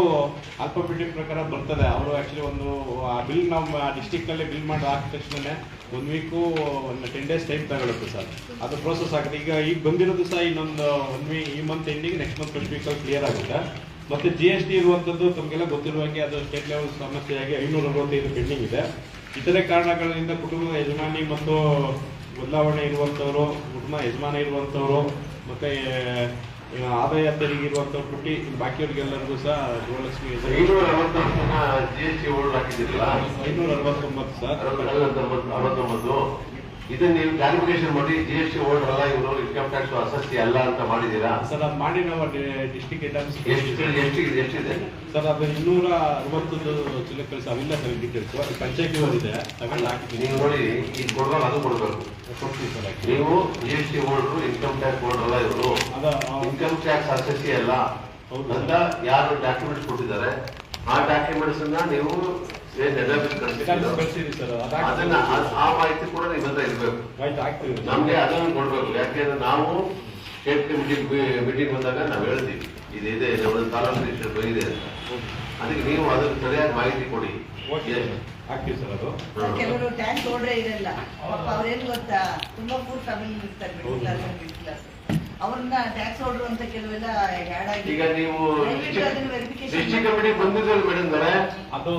ಅಲ್ಪಬಿಟಿ ಪ್ರಕಾರ ಬರ್ತದೆ. ಅವರು ಆಕ್ಚುಲಿ ಒಂದು, ಆ ಬಿಲ್ ನಮ್ಮ ಡಿಸ್ಟಿಕ್ ಅಲ್ಲಿ ಬಿಲ್ ಮಾಡಿ ಹಾಕಿದ ತಕ್ಷಣ ಒಂದು ವೀಕು ಒಂದು ಟೆನ್ ಡೇಸ್ ಟೈಮ್ ತಗೊಳುತ್ತೆ ಸರ್. ಅದು ಪ್ರೋಸೆಸ್ ಆಗುತ್ತೆ. ಈಗ ಈಗ ಬಂದಿರೋದು ಸಹ ಇನ್ನೊಂದು ಒನ್ ವೀಕ್ ಈ month ending next month first ವೀಕಲ್ಲಿ ಕ್ಲಿಯರ್ ಆಗುತ್ತೆ. ಮತ್ತೆ ಜಿ ಎಸ್ ಟಿ ಇರುವಂತದ್ದು ತಮಗೆಲ್ಲ ಗೊತ್ತಿರುವ ಹಾಗೆ ಅದು ಸ್ಟೇಟ್ ಲೆವೆಲ್ ಸಮಸ್ಯೆಯಾಗಿ ಐನೂರ ಅರವತ್ತೈದು ಪೆಂಡಿಂಗ್ ಇದೆ. ಇತರೆ ಕಾರಣಗಳಿಂದ ಕುಟುಂಬದ ಯಜಮಾನಿ ಮತ್ತು ಬದಲಾವಣೆ ಇರುವಂಥವರು ಕುಟುಂಬ ಯಜಮಾನ ಇರುವಂಥವರು ಮತ್ತೆ ಆದಾಯ ತೆರಿಗೆ ಇರುವಂಥವ್ರು ಬಿಟ್ಟು ಬಾಕಿಯವರಿಗೆಲ್ಲರಿಗೂ ಸಹ ಗೃಹಲಕ್ಷ್ಮಿ ಐನೂರ ಅರವತ್ತೊಂಬತ್ತು ಸರ್ ಇದನ್ನ ನೀವು ಕ್ಯಾಲ್ಕುಲೇಷನ್ ಮಾಡಿ ಜಿ ಎಸ್ ಟಿ ಓಲ್ಡ್ ಅಲ್ಲ ಇವರು ಇನ್ಕಮ್ ಟ್ಯಾಕ್ಸ್ ಅಸಸ್ತಿ ಅಲ್ಲ ಅಂತ ಮಾಡಿದೀರಾ ಸರ್ ಅದು ಮಾಡಿ ನಾವು ಡಿಸ್ಟಿಕ್ ಎಷ್ಟು ಎಷ್ಟಿದೆ ಎಷ್ಟಿದೆ ಸರ್ ಅದು ಇನ್ನೂರ ಅರವತ್ತೊಂದು ಚಿಲ್ಲರೆ ಕಳಿಸಿ ಅವಿಲ್ಲ ಸರ್ ಡೀಟೇಲ್ಸ್ ಪಂಚಾಯತಿ ಓದಿದೆ ತಗೊಂಡು ಹಾಕಿದ್ದೀನಿ. ನೀವು ನೋಡಿ ಈಗ ಕೊಡುವಾಗ ಅದು ಕೊಡಬೇಕು. ಕೊಡ್ತೀವಿ ಸರ್ ನೀವು ಜಿ ಎಸ್ ಟಿ ಓಲ್ಡ್ರು ಇನ್ಕಮ್ ಟ್ಯಾಕ್ಸ್ ಓಲ್ಡ್ ಅಲ್ಲ ಇವರು. ಅದ ಆ- ಇನ್ಕಮ್ ಟ್ಯಾಕ್ಸ್ ಅಸಸ್ತಿ ಅಲ್ಲ. ಅಂತ ಯಾರು ಡಾಕ್ಯುಮೆಂಟ್ಸ್ ಕೊಟ್ಟಿದ್ದಾರೆ ಆ ಡಾಕ್ಯುಮೆಂಟ್ಸ್ ನೀವು ಅದನ್ನ ಆ ಮಾಹಿತಿ ಕೂಡ ನಿಮ್ಮತ್ರ ಇರಬೇಕು. ನಮ್ಗೆ ಅದನ್ನು ಕೊಡ್ಬೇಕು. ಯಾಕೆಂದ್ರೆ ನಾವು ಸ್ಟೇಟ್ ಮೀಟಿಂಗ್ ಮೀಟಿಂಗ್ ಬಂದಾಗ ನಾವು ಹೇಳ್ತೀವಿ. ಇದಿದೆ ನಮ್ಮ ತಾಲೂಕು ಇಷ್ಟು ಇದೆ ಅಂತ. ಅದಕ್ಕೆ ನೀವು ಅದಕ್ಕೆ ಸರಿಯಾದ ಮಾಹಿತಿ ಕೊಡಿ. ಓಕೆ ಹಾಕ್ತೀವಿ ಸರ್ ಅದು. ಕೆಲವರು ಟ್ಯಾಂಕ್ ನೋಡ್ರೆ ಇರಲ್ಲ. ಅವ್ರೇನ್ ಗೊತ್ತಾ? ತುಂಬಾ ಪೂರ್ತಿ ಫ್ಯಾಮಿಲಿ ಇರ್ತಾರೆ ಮಿಡಲ್ ಕ್ಲಾಸ್ ಮಿಡಲ್ ಕ್ಲಾಸ್ ಅವ್ರನ್ನ ಟ್ಯಾಕ್ಸ್ ಹೊಡ್ರು ಅಂತ ಕೆಲವೆಲ್ಲ ಆಡ್ ಆಗಿ ಈಗ ನೀವು ದಯವಿಟ್ಟು ಅದನ್ನ verification ಡಿಸ್ಟ್ರಿಕ್ಟ್ ಕಮಿಟಿ ಬಂದಿದ್ರಲ್ಲ ಮೇಡಮ್ ಅವರೇ ಅದು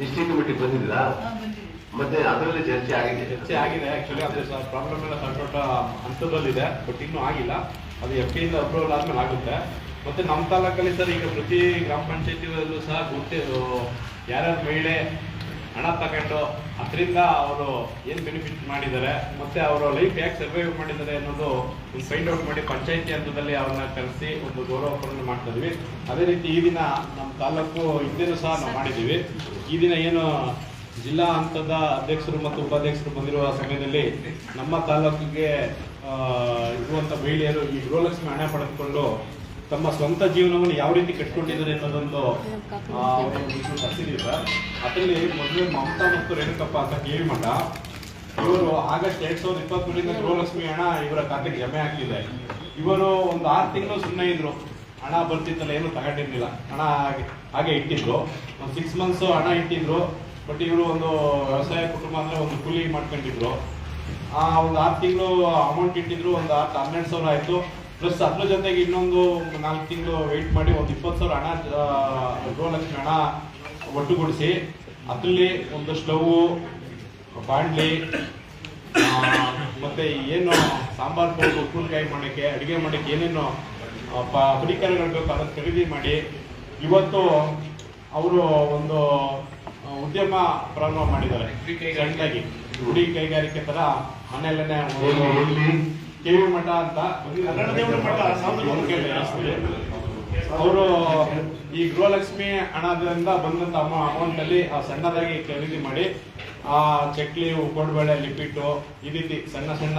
ಡಿಸ್ಟ್ರಿಕ್ಟ್ ಕಮಿಟಿ ಬಂದಿಲ್ಲ ಬಂದಿದೆ. ಮತ್ತೆ ಅದರಲ್ಲಿ ಚರ್ಚೆ ಆಗಿದೆ. ಚರ್ಚೆ ಆಗಿದೆ ಆಕ್ಚುಲಿ ಅದು ಪ್ರಾಬ್ಲಮ್ ಎಲ್ಲ ಸಣ್ಣ ಹಂತದಲ್ಲಿದೆ ಬಟ್ ಇನ್ನೂ ಆಗಿಲ್ಲ. ಅದು ಎಫ್ ಡಿ ಇಂದ ಅಪ್ರೂವಲ್ ಆದ್ಮೇಲೆ ಆಗುತ್ತೆ. ಮತ್ತೆ ನಮ್ಮ ತಾಲೂಕಲ್ಲಿ ಸರ್ ಈಗ ಪ್ರತಿ ಗ್ರಾಮ ಪಂಚಾಯತಿಗಳಲ್ಲೂ ಸಹ ಗುರ್ತಿ ಯಾರ್ಯಾರು ಮಹಿಳೆ ಹಣ ತಗೊಂಡು ಅದರಿಂದ ಅವರು ಏನು ಬೆನಿಫಿಟ್ ಮಾಡಿದ್ದಾರೆ, ಮತ್ತೆ ಅವರ ಲೈಫ್ ಯಾಕೆ ಸರ್ವೈವ್ ಮಾಡಿದ್ದಾರೆ ಅನ್ನೋದು ಒಂದು ಫೈಂಡ್ ಔಟ್ ಮಾಡಿ ಪಂಚಾಯತಿ ಹಂತದಲ್ಲಿ ಅವ್ರನ್ನ ಕರೆಸಿ ಒಂದು ಗೌರವಪೂರ್ಣ ಮಾಡ್ತಾ ಇದೀವಿ. ಅದೇ ರೀತಿ ಈ ದಿನ ನಮ್ಮ ತಾಲೂಕು ಹಿಂದೆನೂ ಸಹ ನಾವು ಮಾಡಿದ್ದೀವಿ. ಈ ದಿನ ಏನು ಜಿಲ್ಲಾ ಹಂತದ ಅಧ್ಯಕ್ಷರು ಮತ್ತು ಉಪಾಧ್ಯಕ್ಷರು ಬಂದಿರುವ ಸಮಯದಲ್ಲಿ ನಮ್ಮ ತಾಲೂಕಿಗೆ ಇರುವಂಥ ಮಹಿಳೆಯರು ಈ ಗೃಹಲಕ್ಷ್ಮಿ ಹಣ ಪಡೆದುಕೊಂಡು ತಮ್ಮ ಸ್ವಂತ ಜೀವನವನ್ನು ಯಾವ ರೀತಿ ಕಟ್ಕೊಂಡಿದ್ದಾರೆ ಅನ್ನೋದೊಂದು ಸರ್. ಅದರಲ್ಲಿ ಮೊದಲು ಮಮತಾ ಮತ್ತು ರೇಣುಕಪ್ಪ ಅಂತ ಕೇಳಿ ಮಠ. ಇವರು ಆಗಸ್ಟ್ ಎರಡ್ ಸಾವಿರದ ಇಪ್ಪತ್ಮೂರಿಂದ ಗೃಹಲಕ್ಷ್ಮಿ ಹಣ ಇವರ ಖಾತೆಗೆ ಜಮೆ ಆಗ್ತಿದೆ. ಇವರು ಒಂದು ಆರು ತಿಂಗಳು ಸುಮ್ಮನೆ ಇದ್ರು. ಹಣ ಬರ್ತಿತ್ತಲ್ಲ, ಏನು ತಗೊಂಡಿರ್ಲಿಲ್ಲ. ಹಣ ಹಾಗೆ ಹಾಗೆ ಇಟ್ಟಿದ್ರು. ಒಂದು ಸಿಕ್ಸ್ ಮಂತ್ಸ್ ಹಣ ಇಟ್ಟಿದ್ರು. ಬಟ್ ಇವರು ಒಂದು ವ್ಯವಸಾಯ ಕುಟುಂಬ ಅಂದ್ರೆ ಒಂದು ಕೂಲಿ ಮಾಡ್ಕೊಂಡಿದ್ರು. ಆ ಒಂದು ಆರು ತಿಂಗಳು ಅಮೌಂಟ್ ಇಟ್ಟಿದ್ರು. ಒಂದು ಹತ್ತು ಹನ್ನೆರಡು ಸಾವಿರ ಆಯ್ತು. ಪ್ಲಸ್ ಅದ್ರ ಜೊತೆಗೆ ಇನ್ನೊಂದು ನಾಲ್ಕು ತಿಂಗಳು ವೆಯ್ಟ್ ಮಾಡಿ ಒಂದು ಇಪ್ಪತ್ತು ಸಾವಿರ ಹಣ ಗೃಹಲಕ್ಷ್ಮಿ ಹಣ ಒಟ್ಟುಗೂಡಿಸಿ ಅದರಲ್ಲಿ ಒಂದು ಸ್ಟವ್ ಬಾಂಡ್ಲಿ ಮತ್ತು ಏನು ಸಾಂಬಾರು ಪೌಡರ್ ಉಪ್ಪಿನಕಾಯಿ ಮಾಡೋಕ್ಕೆ ಅಡುಗೆ ಮಾಡೋಕ್ಕೆ ಏನೇನು ಪ- ಪರಿಕರಗಳು ಬೇಕು ಅದನ್ನು ಖರೀದಿ ಮಾಡಿ ಇವತ್ತು ಅವರು ಒಂದು ಉದ್ಯಮ ಪ್ರಾರಂಭ ಮಾಡಿದ್ದಾರೆ. ಸಣ್ಣದಾಗಿ ಗುಡಿ ಕೈಗಾರಿಕೆ ಎಲ್ಲಿ ಎಲ್ಲಿ? ಕೆವಿ ಮಠ ಅಂತ ಅವರು ಈ ಗೃಹಲಕ್ಷ್ಮಿ ಹಣದಿಂದ ಬಂದಂತ ಅಮೌಂಟ್ ಅಲ್ಲಿ ಆ ಸಣ್ಣದಾಗಿ ಖರೀದಿ ಮಾಡಿ ಆ ಚಕ್ಲಿ ಕೋಡ್ಬೇಳೆ ಲಿಪಿಟ್ಟು ಈ ರೀತಿ ಸಣ್ಣ ಸಣ್ಣ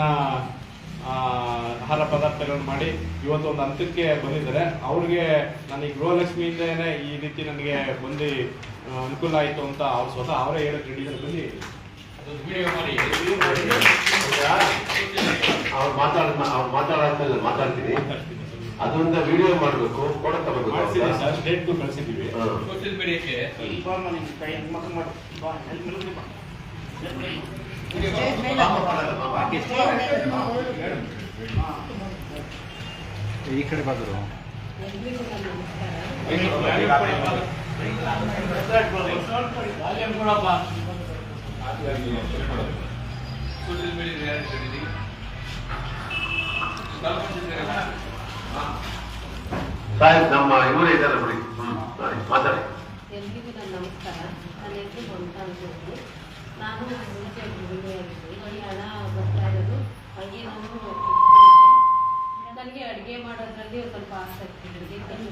ಆಹಾರ ಪದಾರ್ಥಗಳನ್ನು ಮಾಡಿ ಇವತ್ತು ಒಂದು ಹಂತಕ್ಕೆ ಬಂದಿದ್ದಾರೆ. ಅವ್ರಿಗೆ ನಾನು ಈ ಗೃಹಲಕ್ಷ್ಮಿಯಿಂದನೇ ಈ ರೀತಿ ನನಗೆ ಬಂದು ಅನುಕೂಲ ಆಯಿತು ಅಂತ ಅವ್ರು ಸ್ವತಃ ಅವರೇ ಹೇಳಕ್ ರೆಡಿ ಅವ್ರು ಮಾತಾಡ ಅವ್ರು ಮಾತಾಡಾದ್ಮೇಲೆ ಮಾತಾಡ್ತೀನಿ. ಅದರಿಂದ ವಿಡಿಯೋ ಮಾಡ್ಬೇಕು. ಫೋಟೋ ತಗೋಬೇಕು ಕಳಿಸಿದ್ದೀವಿ. ಸೋಷಿಯಲ್ ಮೀಡಿಯಾಕ್ಕೆ ಈ ಕಡೆ ಬಂದರು. ಸೋಷಿಯಲ್ ಮೀಡಿಯಾ ಸಾಹೇಬ್ ನಮ್ಮ ಇವರೇ ಇದ್ದಾರೆ ಬಿಡಿ ಮಾತಾಡಿ. ಎಲ್ರಿಗೂ ನನ್ನ ನಮಸ್ಕಾರ. ನನ್ನ ಹೆಸರು ಮಮತಾ ಅಂತ ಹೇಳಿ. ನಾನು ಈ ಹಣ ಬರ್ತಾ ಇರೋದು. ಹಾಗೆ ನಾನು. ನನಗೆ ಅಡುಗೆ ಮಾಡೋದ್ರಲ್ಲಿ ಸ್ವಲ್ಪ ಆಸಕ್ತಿ ಅಡುಗೆ ತಿಂಡಿ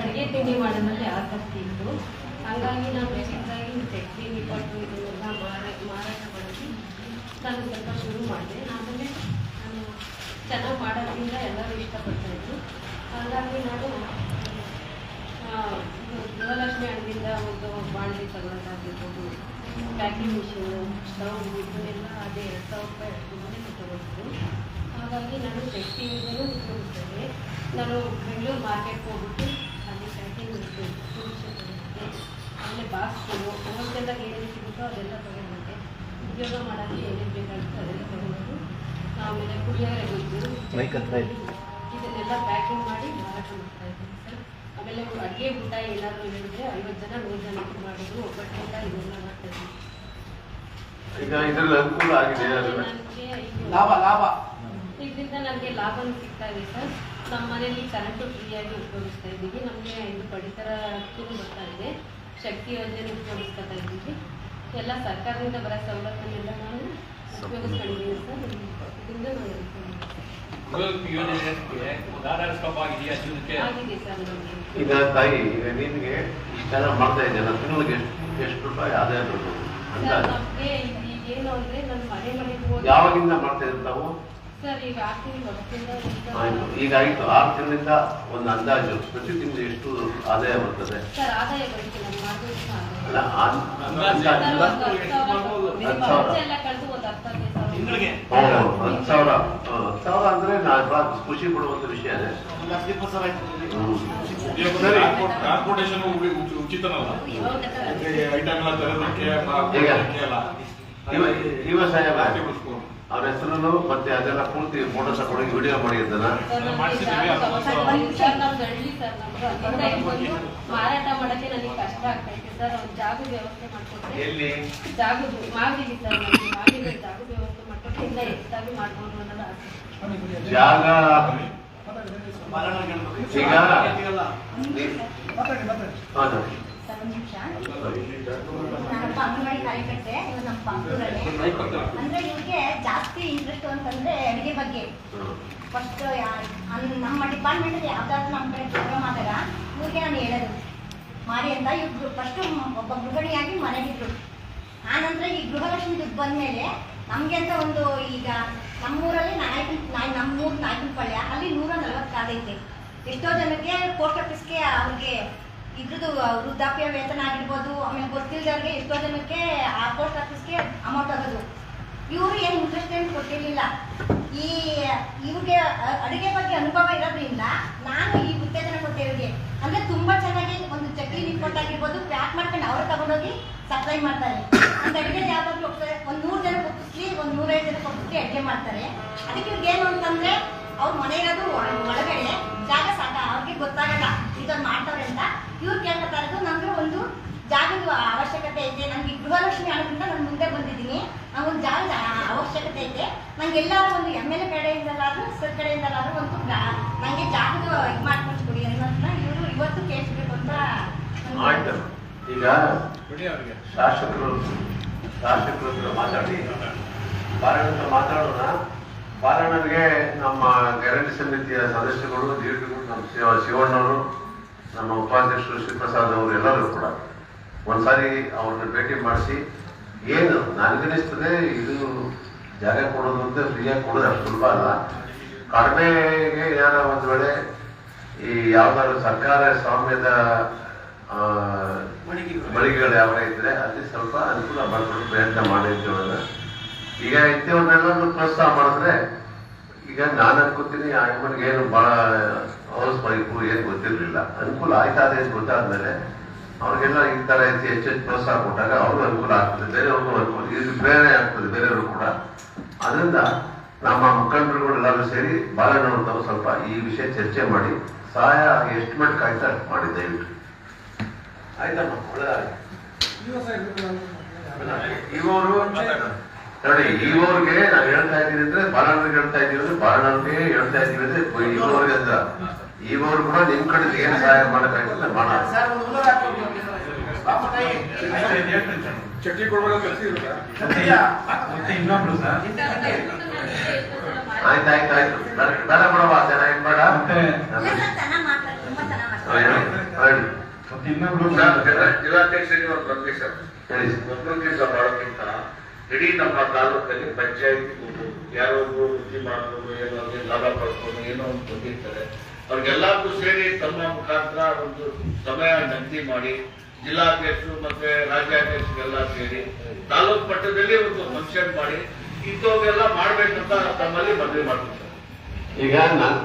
ಅಡುಗೆ ತಿಂಡಿ ಮಾಡೋದ್ರಲ್ಲಿ ಆಸಕ್ತಿ ಇತ್ತು. ಹಾಗಾಗಿ ನಾನು ಬೇಸಿಕ್ಕಾಗಿ ಚಟ್ನಿ ನಿಪ್ಪಟ್ಟು ಇದನ್ನೆಲ್ಲ ಮಾರಾಟ ಮಾರಾಟ ಮಾಡೋದು ನಾನು ಸ್ವಲ್ಪ ಶುರು ಮಾಡಿದೆ. ಆಮೇಲೆ ನಾನು ಚೆನ್ನಾಗಿ ಮಾಡೋದ್ರಿಂದ ಎಲ್ಲರೂ ಇಷ್ಟಪಡ್ತಾ ಇದ್ರು. ಹಾಗಾಗಿ ನಾನು ಗೃಹಲಕ್ಷ್ಮಿ ಹಣದಿಂದ ಒಂದು ಬಾಣಲಿ ತಗೊಳ್ಳೋದಾಗಿರ್ಬೋದು ಪ್ಯಾಕಿಂಗ್ ಮಿಷಿನ್, ಸ್ಟವ್, ಇದನ್ನೆಲ್ಲ ಅದೇ ಎರಡು ಸಾವಿರ ರೂಪಾಯಿ ಅಷ್ಟೇ ತಗೊಳ್ತಿದ್ದು ಹಾಗಾಗಿ ನಾನು ಟೆಕ್ಸ್ಟೈಲ್ಗೂ ಉಪಯೋಗಿಸ್ತೇನೆ ನಾನು ಬೆಂಗಳೂರು ಮಾರ್ಕೆಟ್ಗೆ ಹೋಗ್ಬಿಟ್ಟು ಅಲ್ಲಿ ಪ್ಯಾಕಿಂಗ್ ಮಿಷಿನ್ ಆಮೇಲೆ ಬಾಕ್ಸ್ಗಳು ಅವರಿಗೆಲ್ಲ ಏನೇನು ಸಿಗುತ್ತೋ ಅದೆಲ್ಲ ತಗೊಂಡ್ಬಂದೆ ಉದ್ಯೋಗ ಮಾಡೋಕ್ಕೆ ಏನೇನು ಬೇಕಾಗುತ್ತೋ ಅದೆಲ್ಲ ತಗೊಂಡು ಆಮೇಲೆ ಇಡಿ. ಇದನ್ನೆಲ್ಲ ಪ್ಯಾಕಿಂಗ್ ಮಾಡಿ ಮಾರಾಟ ಮಾಡ್ತಾ ಇದ್ದೀನಿ ಸರ್. ಆಮೇಲೆ ಅಡುಗೆ ಊಟ ಏನಾದರೂ ಹೇಳಿದ್ರೆ ಐವತ್ತು ಜನ ನೂರು ಜನಕ್ಕೆ ಮಾಡೋದು ಒಬ್ಬಟ್ಟಿಂದ ಇದೆಲ್ಲ ಮಾಡ್ತಾ ಇದ್ದೀನಿ. ಇದರಿಂದ ನನಗೆ ಲಾಭನೂ ಸಿಗ್ತಾ ಇದೆ ಸರ್. ನಮ್ಮ ಮನೆಯಲ್ಲಿ ಕರೆಂಟು ಫ್ರೀಯಾಗಿ ಉಪಯೋಗಿಸ್ತಾ ಇದ್ದೀವಿ. ನಮಗೆ ಇದು ಪಡಿತರ ಅಕ್ಕಿನೂ ಬರ್ತಾ ಇದೆ. ಶಕ್ತಿ ಯೋಜನೆ ಉಪಯೋಗಿಸ್ತಾ ಇದ್ದೀವಿ. ಎಲ್ಲ ಸರ್ಕಾರದಿಂದ ಬರೋ ಸವಲತ್ತನ್ನೆಲ್ಲ ನಾವು ಉಪಯೋಗಿಸ್ಕೊಂಡಿದ್ದೀವಿ ಸರ್ ಇದರಿಂದ ನಾವು ಈಗ ತಾಯಿ ಈಗ ನಿನ್ಗೆ ಇಷ್ಟೆಲ್ಲ ಮಾಡ್ತಾ ಇದ್ದೇನೆ ತಿಂಗಳಿಗೆ ಎಷ್ಟು ಎಷ್ಟು ರೂಪಾಯಿ ಆದಾಯ ಹೋಗಿ ಯಾವಾಗಿಂದ ಮಾಡ್ತಾ ಇದ್ದಾವೆ ಈಗ ಆಯ್ತು. ಈಗ ಆಯ್ತು. ಆರು ತಿಂಗಳಿಂದ ಒಂದು ಅಂದಾಜು. ಪ್ರತಿ ತಿಂಗಳು ಎಷ್ಟು ಆದಾಯ ಬರ್ತದೆ? ಹತ್ತು ಸಾವಿರ. ಹತ್ತು ಅಂದ್ರೆ ನಾನು ಖುಷಿ ಪಡುವಂತ ವಿಷಯ ಅದೇ. ಉಚಿತ ಉಚಿತನಲ್ಲ? ಐಟಮ್ ಎಲ್ಲ ತರೋದಕ್ಕೆ ಈಗ ಇವ ಇವ ಸಾಹೇಬ. ಅವ್ರ ಹೆಸರು ಮತ್ತೆ ಅದೆಲ್ಲ ಪೂರ್ತಿ ಫೋಟೋ ತಗೊಂಡು ವಿಡಿಯೋ ಮಾಡಿದ್ದಲ್ಲ ಜಾಗ ಮಾರಾಟ ಮಾಡಕ್ಕೆ ನನಗೆ ಕಷ್ಟ ಆಗ್ತೈತೆ ಸರ್ ಒಂದು ಜಾಗದ ವ್ಯವಸ್ಥೆ ಮಾಡ್ಕೊಟ್ರೆ ಎಲ್ಲಿ ಜಾಗದ ಮಾಗಡಿಗೆ ಸರ್ ವ್ಯವಸ್ಥೆ ಮಾಡ್ಕೊಟ್ರೆ ಇಲ್ಲ ಹೆಚ್ಚಾಗಿ ಮಾಡ್ಬೋದು ಅನ್ನೋದು ಆಸೆ ಜಾಗ ಈಗ ಹಾ, ನೋಡಿ. ಸರ್, ಒಂದ್ ನಿಮಿಷ. ಅಂಗನವಾಡಿ ಕಾರ್ಯಕರ್ತೆ. ಅಂದ್ರೆ ಇವ್ರಿಗೆ ಜಾಸ್ತಿ ಇಂಟ್ರೆಸ್ಟ್ ಅಂತಂದ್ರೆ ಅಡಿಗೆ ಬಗ್ಗೆ. ಫಸ್ಟ್ ನಮ್ಮ ಡಿಪಾರ್ಟ್ಮೆಂಟ್ ಅಲ್ಲಿ ಯಾವ್ದಾದ್ರು ನಮ್ಮ ಕಡೆ ಪ್ರೋಗ್ರಾಮ್ ಆದಾಗ ಇವ್ರಿಗೆ ನಾನು ಹೇಳೋದು. ಮಾರಿ ಅಂತ ಇವ್ರು ಫಸ್ಟ್ ಒಬ್ಬ ಗೃಹಿಣಿಯಾಗಿ ಮನೆಗಿದ್ರು ಆ ನಂತರ ಈ ಗೃಹಲಕ್ಷ್ಮಿ ದುಡ್ಡು ಬಂದ್ಮೇಲೆ ನಮ್ಗೆ ಅಂತ ಒಂದು ಈಗ ನಮ್ಮೂರಲ್ಲಿ ನಾಯಕನ ನಾಯ್, ನಮ್ಮೂರು ನಾಯಕನಪಳ್ಯ ಅಲ್ಲಿ ನೂರ ನಲ್ವತ್ತು ಕಾಲ ಐತೆ. ಎಷ್ಟೋ ಜನಕ್ಕೆ ಪೋಸ್ಟ್ ಆಫೀಸ್ಗೆ ಅವ್ರಿಗೆ ಇದ್ರದ್ದು ವೃದ್ಧಾಪ್ಯ ವೇತನ ಆಗಿರ್ಬೋದು, ಆಮೇಲೆ ಗೊತ್ತಿಲ್ಲದವ್ರಿಗೆ ಎಷ್ಟೋ ಜನಕ್ಕೆ ಆ ಪೋಸ್ಟ್ ಆಫೀಸ್ಗೆ ಅಮೌಂಟ್ ಆಗೋದು. ಇವರು ಏನು ಇಂಟ್ರೆಸ್ಟ್ ಏನು ಕೊಟ್ಟಿರಲಿಲ್ಲ. ಈ, ಇವ್ರಿಗೆ ಅಡುಗೆ ಬಗ್ಗೆ ಅನುಭವ ಇರೋದ್ರಿಂದ ನಾನು ಈ ಉತ್ತೇಜನ ಕೊಟ್ಟೆ ಇವ್ರಿಗೆ. ಅಂದ್ರೆ ತುಂಬಾ ಚೆನ್ನಾಗಿ ಒಂದು ಚಕ್ಲಿ ಕೊಟ್ಟಾಗಿರ್ಬೋದು ಪ್ಯಾಕ್ ಮಾಡ್ಕೊಂಡು ಅವ್ರು ತಗೊಂಡೋಗಿ ಸಪ್ಲೈ ಮಾಡ್ತಾರೆ. ಒಂದು ಅಡುಗೆ ಯಾವಾಗಲೂ ಹೋಗ್ತಾರೆ ಒಂದು ನೂರು ಜನ ಕೊಟ್ಟಿಸ್ಲಿ ಒಂದು ನೂರೈದು ಜನ ಕೊಟ್ಟಿಸ್ಲಿ ಅಡುಗೆ ಮಾಡ್ತಾರೆ. ಅದಕ್ಕೆ ಇವ್ರಿಗೆ ಏನು ಅಂತಂದ್ರೆ, ಅವ್ರ ಮನೆ ಇರೋದು ಒಳ- ಒಳಗಡೆ, ಜಾಗ ಸಾಕ, ಅವ್ರಿಗೆ ಗೊತ್ತಾಗಲ್ಲ ಇದನ್ನ ಮಾಡ್ತಾರೆ ಅಂತ. ಇವ್ರು ಕೇಳ್ಕೊತಾ ಇರೋದು ನಮ್ಗೆ ಒಂದು ಜಾಗದ ಅವಶ್ಯಕತೆ ಐತೆ ನನಗೆ ಗೃಹಲಕ್ಷ್ಮಿ ಹಣದಿಂದ ನಾನು ಮುಂದೆ ಬಂದಿದ್ದೀನಿ. ಒಂದು ಜಾಗದ ಅವಶ್ಯಕತೆ ಐತೆ ನಂಗೆ ಎಲ್ಲಾರು ಒಂದು ಎಂ ಎಲ್ ಎ ಕಡೆಯಿಂದಲಾದ್ರೂ ಸರ್ ಕಡೆಯಿಂದಲಾದ್ರೂ ಒಂದು ನನಗೆ ನಂಗೆ ಜಾಗದ ಇದು ಮಾಡ್ಕೊಡ್ಸ್ಕೊಡಿ ಅನ್ನೋದನ್ನ ಇವರು ಇವತ್ತು ಕೇಳಿಸ್ಬೇಕು ಅಂತ ಈಗ ಶಾಸಕರು ಶಾಸಕರ ಹತ್ರ ಮಾತಾಡಿ. ಬಾರಣ್ಣ ಹತ್ರ ಮಾತಾಡೋಣ. ಬಾರಣ್ಣನಿಗೆ ನಮ್ಮ ಗ್ಯಾರಂಟಿ ಸಮಿತಿಯ ಸದಸ್ಯಗಳು ದೀರ್ಘಗಳು ನಮ್ಮ ಶಿವ ಶಿವಣ್ಣವರು ನಮ್ಮ ಉಪಾಧ್ಯಕ್ಷರು ಶ್ರೀಪ್ರಸಾದ್ ಅವರು ಎಲ್ಲರೂ ಕೂಡ ಒಂದ್ಸಾರಿ ಅವ್ರನ್ನ ಭೇಟಿ ಮಾಡಿಸಿ, ಏನು ನನಗನಿಸ್ತದೆ ಇದು ಜಾಗ ಕೊಡೋದು ಅಂತ ಫ್ರೀಯಾಗಿ ಕೊಡೋದು ಅಷ್ಟು ಸುಲಭ ಅಲ್ಲ. ಕಡಿಮೆಗೆ ಏನಾರ ಒಂದು ವೇಳೆ ಈ ಯಾವ್ದಾದ್ರು ಸರ್ಕಾರ ಸ್ವಾಮ್ಯದ ಮಳಿಗೆಗಳು ಯಾವ ಇದ್ರೆ ಅಲ್ಲಿ ಸ್ವಲ್ಪ ಅನುಕೂಲ ಮಾಡ್ಕೊಂಡು ಪ್ರಯತ್ನ ಮಾಡಿದ್ದೇವೆ ಈಗ ಇಂಥವನ್ನೆಲ್ಲ ಪ್ರೋತ್ಸಾಹ ಮಾಡಿದ್ರೆ ಈಗ ನಾನು ಅನ್ಕೋತೀನಿ, ಆ ಏನು ಬಹಳ ಹೌಸ್ ವೈಫು ಏನು ಗೊತ್ತಿರಲಿಲ್ಲ. ಅನುಕೂಲ ಆಯ್ತಾ ಅದೇ ಗೊತ್ತಾದ್ಮೇಲೆ ಅವ್ರಿಗೆಲ್ಲ ಈ ತರ ಹೆಚ್ಚು ಪ್ರೋತ್ಸಾಹ ಕೊಟ್ಟಾಗ ಅವ್ರಿಗೂ ಅನುಕೂಲ ಆಗ್ತದೆ. ಬೇರೆಯವ್ರಿಗೂ ಅನುಕೂಲ, ಇದು ಪ್ರೇರಣೆ ಆಗ್ತದೆ ಬೇರೆಯವರು ಕೂಡ. ಅದರಿಂದ ನಮ್ಮ ಮುಖಂಡರುಗಳು ಎಲ್ಲರೂ ಸೇರಿ ತಾವು ಸ್ವಲ್ಪ ಈ ವಿಷಯ ಚರ್ಚೆ ಮಾಡಿ, ಸಹಾಯ ಎಷ್ಟು ಮಟ್ಟಕ್ಕೆ ಆಯ್ತಾ ಮಾಡಿ ದಯವಿಟ್ಟು ಆಯ್ತಮ್ಮ ಇವರು ನೋಡಿ, ಇವ್ರಿಗೆ ನಾವು ಹೇಳ್ತಾ ಇದೀವಿ ಅಂದ್ರೆ ಬಾಲಣ್ಣರಿಗೆ ಹೇಳ್ತಾ ಇದೀವಿ ಅಂದ್ರೆ ಬಾಲಣ್ಣರಿಗೆ ಹೇಳ್ತಾ ಇದ್ದೀವಿ ಅಂದ್ರೆ ಇವ್ರಿಗೆ ಅಂತ. ಇವರು ಕೂಡ ನಿಮ್ ಕಡೆ ಏನು ಸಹಾಯ ಮಾಡಕ್ಕಾಗಲ್ಲ ಮಾಡೋಣ ಚಟ್ನಿ ಇನ್ನೊಬ್ರು ಸರ್. ಆಯ್ತು ಆಯ್ತು ಆಯ್ತು. ಬೇಡ. ಬಿಡವ ಬೇಡ ಜಿಲ್ಲಾಧ್ಯಕ್ಷರಿಗೆ ಒಂದು ಮೊದಲು ಕೆಲಸ ಮಾಡೋಕ್ಕಿಂತ ಇಡೀ ನಮ್ಮ ತಾಲೂಕಲ್ಲಿ ಪಂಚಾಯತ್ ಯಾರೋ ಒಬ್ರು ವೃತ್ತಿ ಮಾಡ್ಕೊಂಡು ಏನೋ ಲಾಭ ಪಡ್ಕೊಂಡು ಏನೋ ಒಂದು ಬಂದಿರ್ತಾರೆ. ಅವ್ರಿಗೆಲ್ಲರಿಗೂ ಸೇರಿ ತಮ್ಮ ಮುಖಾಂತರ ಒಂದು ಸಮಯ ನಗದಿ ಮಾಡಿ ಜಿಲ್ಲಾಧ್ಯಕ್ಷರು ಮತ್ತೆ ರಾಜ್ಯಾಧ್ಯಕ್ಷರಿಗೆಲ್ಲ ಸೇರಿ ತಾಲೂಕು ಮಟ್ಟದಲ್ಲಿ ಒಂದು ಫಂಕ್ಷನ್ ಮಾಡಿ ಇಂಥವೆಲ್ಲ ಮಾಡ್ಬೇಕಂತ ತಮ್ಮಲ್ಲಿ ಮನವಿ ಮಾಡ್ತಾರೆ ಈಗ ನಾನು